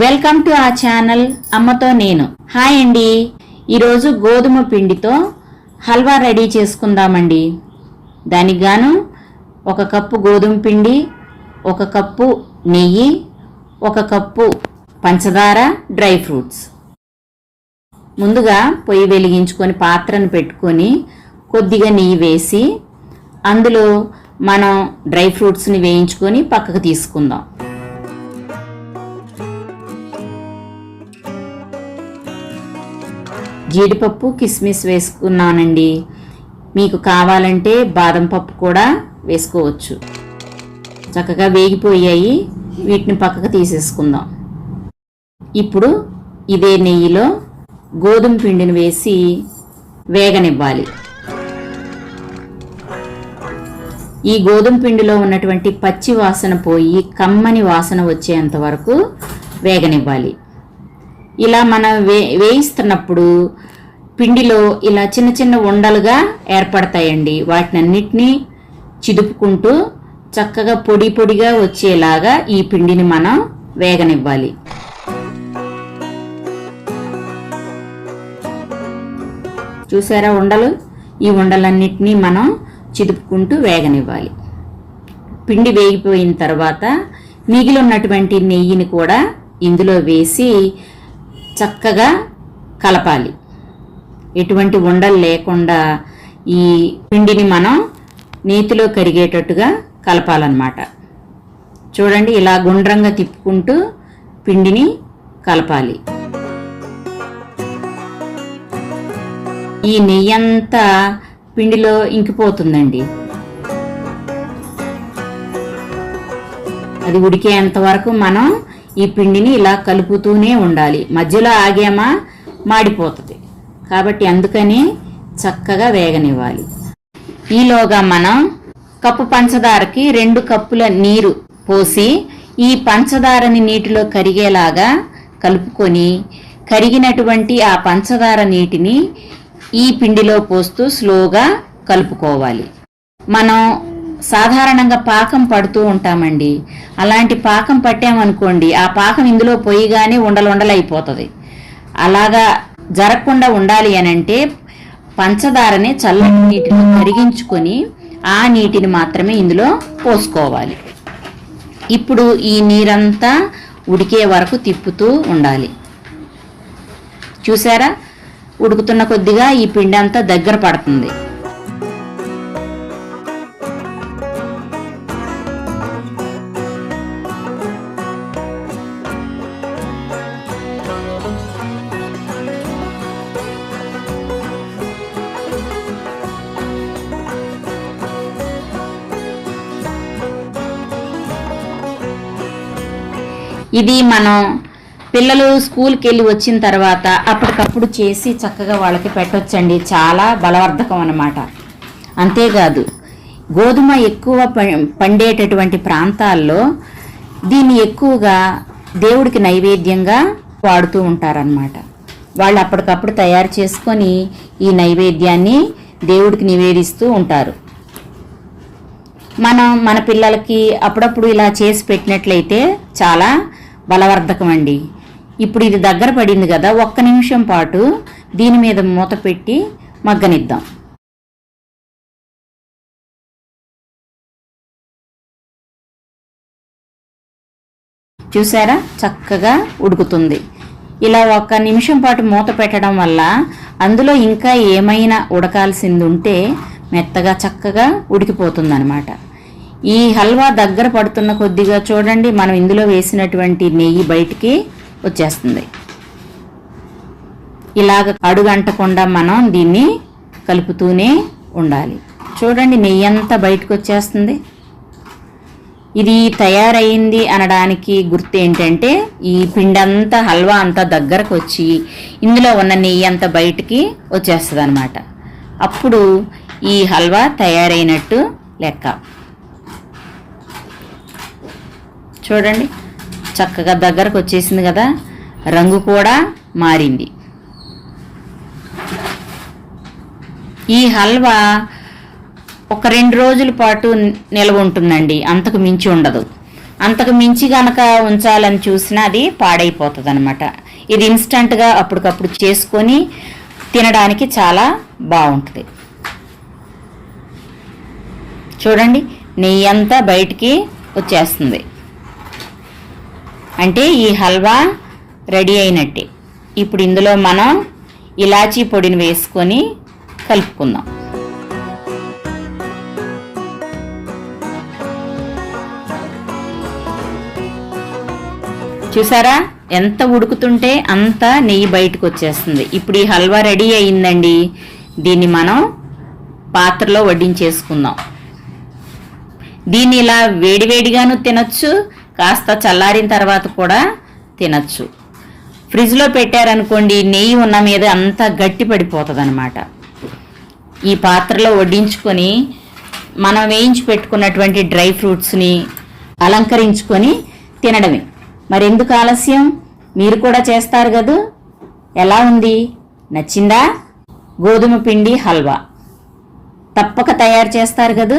Welcome to ఆ channel అమ్మతో నేను. హాయ్ అండి. ఈరోజు గోధుమ పిండితో హల్వా రెడీ చేసుకుందామండి. దానికి గాను ఒక కప్పు గోధుమ పిండి ఒక కప్పు నెయ్యి ఒక కప్పు పంచదార డ్రై ఫ్రూట్స్. ముందుగా పొయ్యి వెలిగించుకొని పాత్రను పెట్టుకొని కొద్దిగా నెయ్యి వేసి అందులో మనం డ్రై ఫ్రూట్స్ని వేయించుకొని పక్కకు తీసుకుందాం. జీడిపప్పు కిస్మిస్ వేసుకున్నానండి. మీకు కావాలంటే బాదం పప్పు కూడా వేసుకోవచ్చు. చక్కగా వేగిపోయాయి. వీటిని పక్కకు తీసేసుకుందాం. ఇప్పుడు ఇదే నెయ్యిలో గోధుమ పిండిని వేసి వేగనివ్వాలి. ఈ గోధుమ పిండిలో ఉన్నటువంటి పచ్చి వాసన పోయి కమ్మని వాసన వచ్చేంత వరకు వేగనివ్వాలి. ఇలా మనం వే వేయిస్తున్నప్పుడు పిండిలో ఇలా చిన్న చిన్న ఉండలుగా ఏర్పడతాయండి. వాటిని అన్నిటినీ చిదుపుకుంటూ చక్కగా పొడి పొడిగా వచ్చేలాగా ఈ పిండిని మనం వేగనివ్వాలి. చూసారా ఉండలు? ఈ ఉండలన్నిటినీ మనం చిదుపుకుంటూ వేగనివ్వాలి. పిండి వేగిపోయిన తర్వాత మిగిలి ఉన్నటువంటి నెయ్యిని కూడా ఇందులో వేసి చక్కగా కలపాలి. ఎటువంటి ఉండలు లేకుండా ఈ పిండిని మనం నేతిలో కరిగేటట్టుగా కలపాలన్నమాట. చూడండి ఇలా గుండ్రంగా తిప్పుకుంటూ పిండిని కలపాలి. ఈ నెయ్యి అంతా పిండిలో ఇంకిపోతుందండి. అది ఉడికేంత వరకు మనం ఈ పిండిని ఇలా కలుపుతూనే ఉండాలి. మధ్యలో ఆగామా మాడిపోతుంది. కాబట్టి అందుకని చక్కగా వేగనివ్వాలి. ఈలోగా మనం కప్పు పంచదారకి రెండు కప్పుల నీరు పోసి ఈ పంచదారని నీటిలో కరిగేలాగా కలుపుకొని కరిగినటువంటి ఆ పంచదార నీటిని ఈ పిండిలో పోస్తూ స్లోగా కలుపుకోవాలి. మనం సాధారణంగా పాకం పడుతూ ఉంటామండి. అలాంటి పాకం పట్టామనుకోండి ఆ పాకం ఇందులో పొయ్యిగానే ఉండలు అలాగా జరగకుండా ఉండాలి అని అంటే పంచదారని చల్లటి నీటిని కరిగించుకొని ఆ నీటిని మాత్రమే ఇందులో పోసుకోవాలి. ఇప్పుడు ఈ నీరంతా ఉడికే వరకు తిప్పుతూ ఉండాలి. చూసారా? ఉడుకుతున్న కొద్దిగా ఈ పిండి అంతా దగ్గర పడుతుంది. ఇది మనం పిల్లలు స్కూల్కి వెళ్ళి వచ్చిన తర్వాత అప్పటికప్పుడు చేసి చక్కగా వాళ్ళకి పెట్టొచ్చండి. చాలా బలవర్ధకం అన్నమాట. అంతేకాదు గోధుమ ఎక్కువ ప- పండేటటువంటి ప్రాంతాల్లో దీన్ని ఎక్కువగా దేవుడికి నైవేద్యంగా వాడుతూ ఉంటారనమాట వాళ్ళు అప్పటికప్పుడు తయారు చేసుకొని ఈ నైవేద్యాన్ని దేవుడికి నివేదిస్తూ ఉంటారు. మనం మన పిల్లలకి అప్పుడప్పుడు ఇలా చేసి పెట్టినట్లయితే చాలా బలవర్ధకం అండి ఇప్పుడు ఇది దగ్గర పడింది కదా ఒక్క నిమిషం పాటు దీని మీద మూత పెట్టి మగ్గనిద్దాం. చూసారా? చక్కగా ఉడుకుతుంది. ఇలా ఒక్క నిమిషం పాటు మూత పెట్టడం వల్ల అందులో ఇంకా ఏమైనా ఉడకాల్సింది ఉంటే మెత్తగా చక్కగా ఉడికిపోతుందన్నమాట. ఈ హల్వా దగ్గర పడుతున్న కొద్దిగా చూడండి మనం ఇందులో వేసినటువంటి నెయ్యి బయటికి వచ్చేస్తుంది. ఇలాగ అడుగంటకుండా మనం దీన్ని కలుపుతూనే ఉండాలి. చూడండి నెయ్యి అంతా బయటకు వచ్చేస్తుంది. ఇది తయారైంది అనడానికి గుర్తు ఏంటంటే ఈ పిండంతా హల్వా అంతా దగ్గరకు వచ్చి ఇందులో ఉన్న నెయ్యి అంతా బయటికి వచ్చేస్తుంది అనమాట అప్పుడు ఈ హల్వా తయారైనట్టు లెక్క. చూడండి. చక్కగా దగ్గరకు వచ్చేసింది కదా. రంగు కూడా మారింది. ఈ హల్వా ఒక రెండు రోజుల పాటు నిల్వ ఉంటుందండి. అంతకు మించి ఉండదు. అంతకు మించి గనక ఉంచాలని చూసినా అది పాడైపోతుంది అనమాట ఇది ఇన్స్టంట్గా అప్పటికప్పుడు చేసుకొని తినడానికి చాలా బాగుంటుంది. చూడండి. నెయ్యి అంతా బయటికి వచ్చేస్తుంది. అంటే ఈ హల్వా రెడీ అయినట్టే. ఇప్పుడు ఇందులో మనం ఇలాచీ పొడిని వేసుకొని కలుపుకుందాం. చూసారా? ఎంత ఉడుకుతుంటే అంత నెయ్యి బయటకు వచ్చేస్తుంది. ఇప్పుడు ఈ హల్వా రెడీ అయిందండి. దీన్ని మనం పాత్రలో వడ్డించేసుకుందాం. దీన్ని ఇలా వేడివేడిగాను తినచ్చు కాస్త చల్లారిన తర్వాత కూడా తినచ్చు. ఫ్రిడ్జ్లో పెట్టారనుకోండి నెయ్యి ఉన్న మీద అంతా గట్టి పడిపోతుంది అనమాట ఈ పాత్రలో వడ్డించుకొని మనం వేయించి పెట్టుకున్నటువంటి డ్రై ఫ్రూట్స్ని అలంకరించుకొని తినడమే. మరెందుకు ఆలస్యం? మీరు కూడా చేస్తారు కదూ? ఎలా ఉంది? నచ్చిందా? గోధుమ పిండి హల్వా. తప్పక తయారు చేస్తారు కదూ?